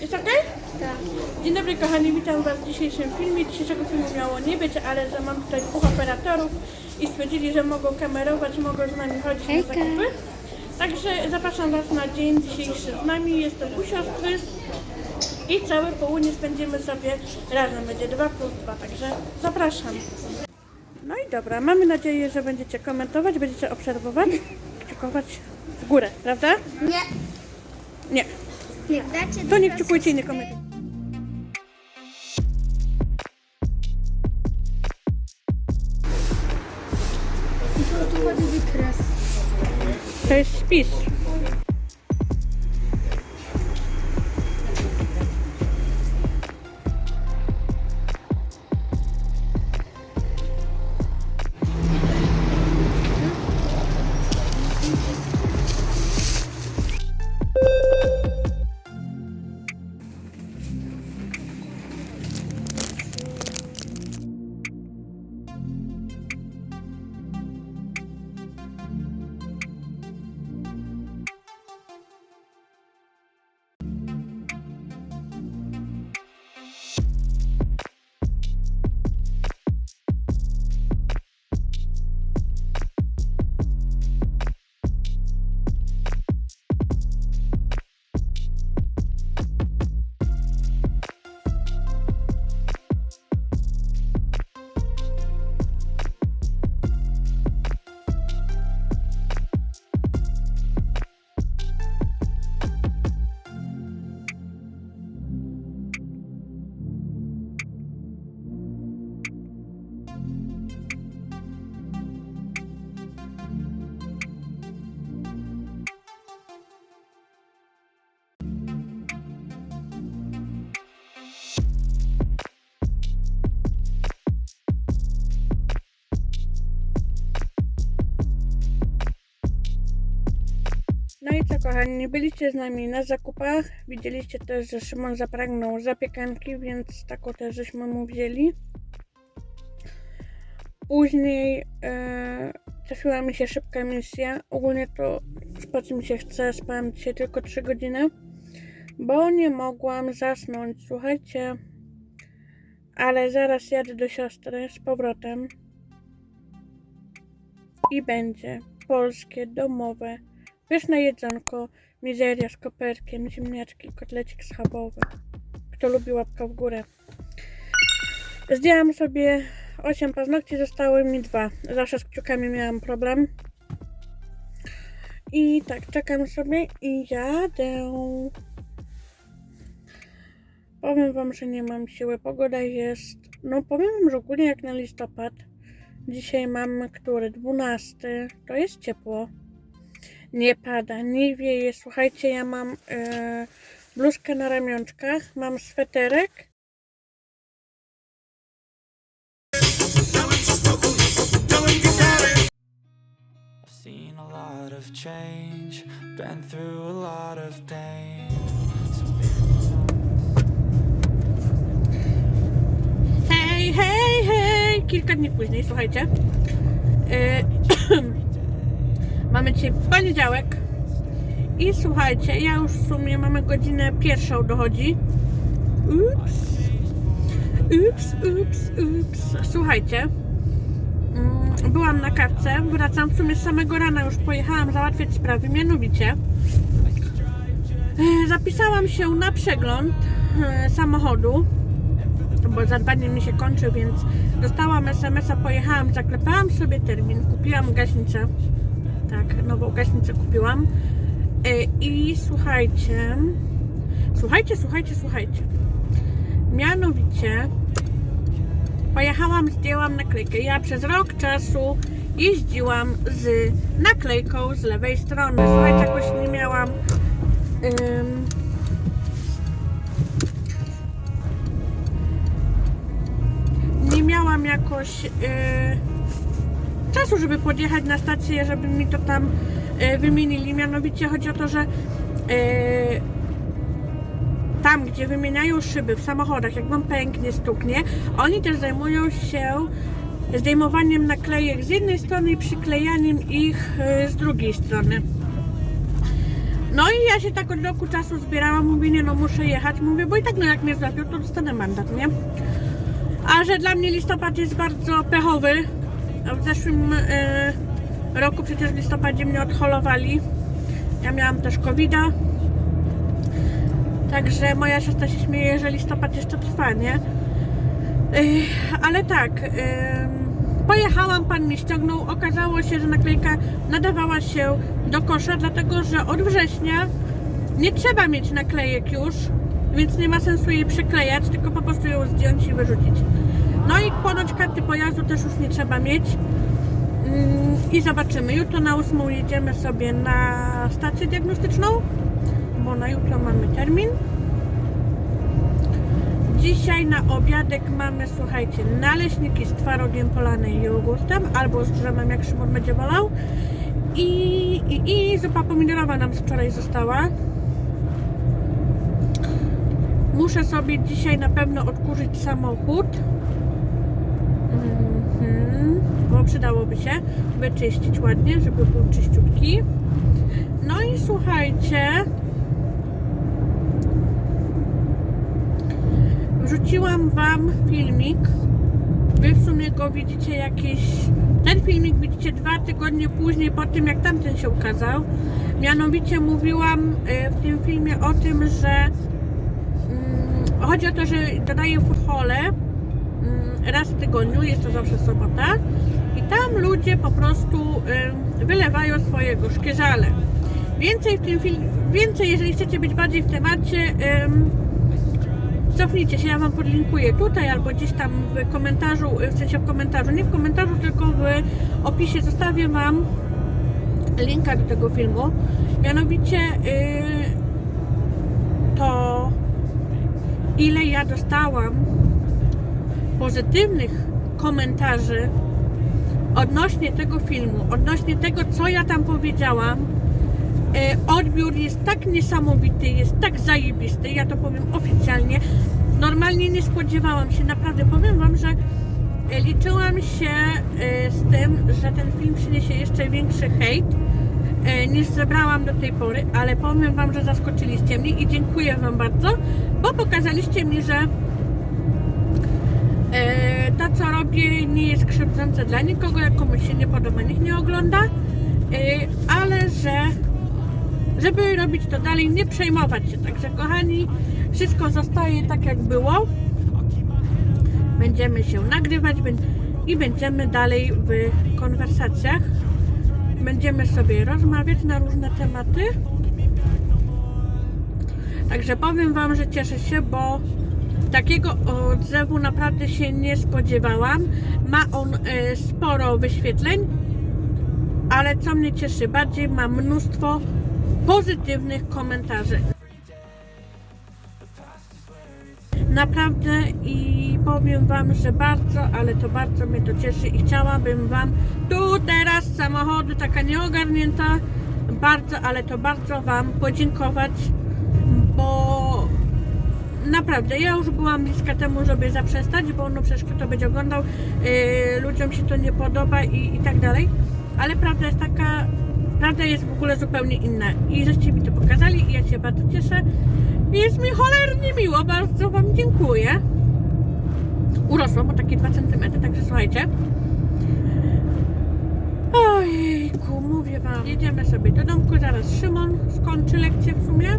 Jest ok? Tak. Dzień dobry kochani, witam Was w dzisiejszym filmie. Dzisiejszego filmu miało nie być, ale że mam tutaj dwóch operatorów i stwierdzili, że mogą kamerować, mogą z nami chodzić Hejka. na zakupy. Także zapraszam Was na dzień dzisiejszy z nami. Jestem u siostry i całe południe spędzimy sobie razem. Będzie 2 plus 2, także zapraszam. No i dobra, mamy nadzieję, że będziecie komentować, będziecie obserwować, kciukować w górę, prawda? Nie. Nie. Nie dacie To nie kciukujcie i nie komentujcie. I po prostu chodzi wykres. To jest spis. Kochani, byliście z nami na zakupach. Widzieliście też, że Szymon zapragnął zapiekanki, więc taką też żeśmy mu wzięli. Później e, trafiła mi się szybka misja. Ogólnie to spać mi się chce, spałam dzisiaj tylko 3 godziny, bo nie mogłam zasnąć. Słuchajcie, ale zaraz jadę do siostry z powrotem i będzie polskie, domowe, pyszne jedzonko, mizeria z koperkiem, ziemniaczki, kotlecik schabowy. Kto lubi łapka w górę. Zdjęłam sobie 8 paznokci, zostały mi dwa. Zawsze z kciukami miałam problem. I tak, czekam sobie i jadę. Powiem wam, że nie mam siły. Pogoda jest, no powiem wam, że ogólnie jak na listopad. Dzisiaj mamy który? 12. To jest ciepło. Nie pada, nie wieje. Słuchajcie, ja mam e, bluzkę na ramionczkach, mam sweterek. Hej, hej, hej! Kilka dni później, słuchajcie. E, mamy dzisiaj poniedziałek. I słuchajcie, ja już w sumie mamy godzinę pierwszą dochodzi. Ups. Ups, ups, ups. Słuchajcie. mm, Byłam na kawce, wracam w sumie z samego rana już pojechałam załatwiać sprawy, mianowicie e, zapisałam się na przegląd e, samochodu bo za dwa dni mi się kończy, więc dostałam SMS-a, pojechałam, zaklepałam sobie termin, kupiłam gaśnicę. Tak, nową gaśnicę kupiłam. E, I słuchajcie, słuchajcie, słuchajcie, słuchajcie. Mianowicie pojechałam, zdjęłam naklejkę. Ja przez rok czasu jeździłam z naklejką z lewej strony. Słuchajcie, jakoś nie miałam. ym, nie miałam jakoś e, czasu, żeby podjechać na stację, żeby mi to tam e, wymienili. Mianowicie chodzi o to, że e, tam, gdzie wymieniają szyby w samochodach, jak wam pęknie, stuknie, oni też zajmują się zdejmowaniem naklejek z jednej strony i przyklejaniem ich e, z drugiej strony. No i ja się tak od roku czasu zbierałam, mówię, nie no muszę jechać, mówię, bo i tak no jak mnie złapią, to dostanę mandat, nie? A że dla mnie listopad jest bardzo pechowy, w zeszłym e, roku przecież w listopadzie mnie odholowali, ja miałam też covid Także moja siostra się śmieje, że listopad jeszcze trwa, nie? Ej, ale tak, pojechałam, pan mnie ściągnął. Okazało się, że naklejka nadawała się do kosza, dlatego że od września nie trzeba mieć naklejek już, więc nie ma sensu jej przyklejać, tylko po prostu ją zdjąć i wyrzucić. No i ponoć karty pojazdu też już nie trzeba mieć. Ym, I zobaczymy. Jutro na 8 jedziemy sobie na stację diagnostyczną, bo na jutro mamy termin. Dzisiaj na obiadek mamy, słuchajcie, naleśniki z twarogiem polane i jogurtem, albo z drzemem, jak Szymon będzie wolał. I, i, I zupa pomidorowa nam z wczoraj została. Muszę sobie dzisiaj na pewno odkurzyć samochód. Mhm, bo przydałoby się wyczyścić ładnie, żeby był czyściutki. No i słuchajcie, wrzuciłam Wam filmik. Wy w sumie go widzicie jakieś. Ten filmik widzicie dwa tygodnie później, po tym jak tamten się ukazał. Mianowicie mówiłam e, w tym filmie o tym, że mm, chodzi o to, że dodaję mm, raz w tygodniu, jest to zawsze sobota. I tam ludzie po prostu wylewają swoje gorzkie żale. Więcej w tym filmie, więcej jeżeli chcecie być bardziej w temacie. em, cofnijcie się, ja Wam podlinkuję tutaj albo gdzieś tam w komentarzu, w sensie w komentarzu, nie w komentarzu, tylko w opisie zostawię Wam linka do tego filmu. Mianowicie yy, to ile ja dostałam pozytywnych komentarzy odnośnie tego filmu, odnośnie tego, co ja tam powiedziałam, E, odbiór jest tak niesamowity, jest tak zajebisty, ja to powiem oficjalnie. Normalnie nie spodziewałam się, naprawdę powiem Wam, że e, liczyłam się e, z tym, że ten film przyniesie jeszcze większy hejt niż zebrałam do tej pory, ale powiem Wam, że zaskoczyliście mnie i dziękuję Wam bardzo, bo pokazaliście mi, że nie jest krzywdzące dla nikogo, jak komuś się nie podoba, niech nie ogląda, e, ale że żeby robić to dalej, nie przejmować się. Także kochani, wszystko zostaje tak jak było. Będziemy się nagrywać i będziemy dalej w konwersacjach. Będziemy sobie rozmawiać na różne tematy. Także powiem Wam, że cieszę się, bo takiego odzewu naprawdę się nie spodziewałam. Ma on e, sporo wyświetleń, ale co mnie cieszy bardziej, ma mnóstwo pozytywnych komentarzy. Naprawdę i powiem Wam, że bardzo, ale to bardzo mnie to cieszy i chciałabym Wam tu teraz z samochodu, taka nieogarnięta, bardzo, ale to bardzo Wam podziękować, naprawdę, ja już byłam bliska temu, żeby zaprzestać, bo no przecież kto to będzie oglądał, yy, ludziom się to nie podoba i, i tak dalej, ale prawda jest taka, prawda jest w ogóle zupełnie inna i żeście mi to pokazali i ja się bardzo cieszę. Jest mi cholernie miło, bardzo Wam dziękuję. Urosłam o takie 2 cm, także słuchajcie. Ojejku, mówię Wam, jedziemy sobie do domku, zaraz Szymon skończy lekcję w sumie.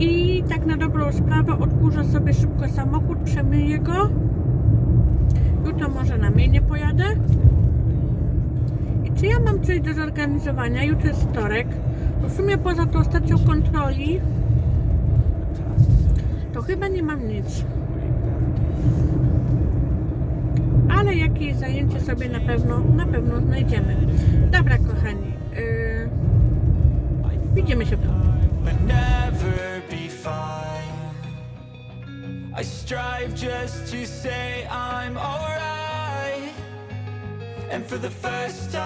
I tak na dobrą sprawę odkurzę sobie szybko samochód, przemyję go. Jutro może na mnie nie pojadę. I czy ja mam coś do zorganizowania? Jutro jest wtorek. W sumie poza tą stacją kontroli to chyba nie mam nic. Ale jakieś zajęcie sobie na pewno, na pewno znajdziemy. Dobra kochani. Yy, widzimy się w Strive just to say I'm alright. And for the first time.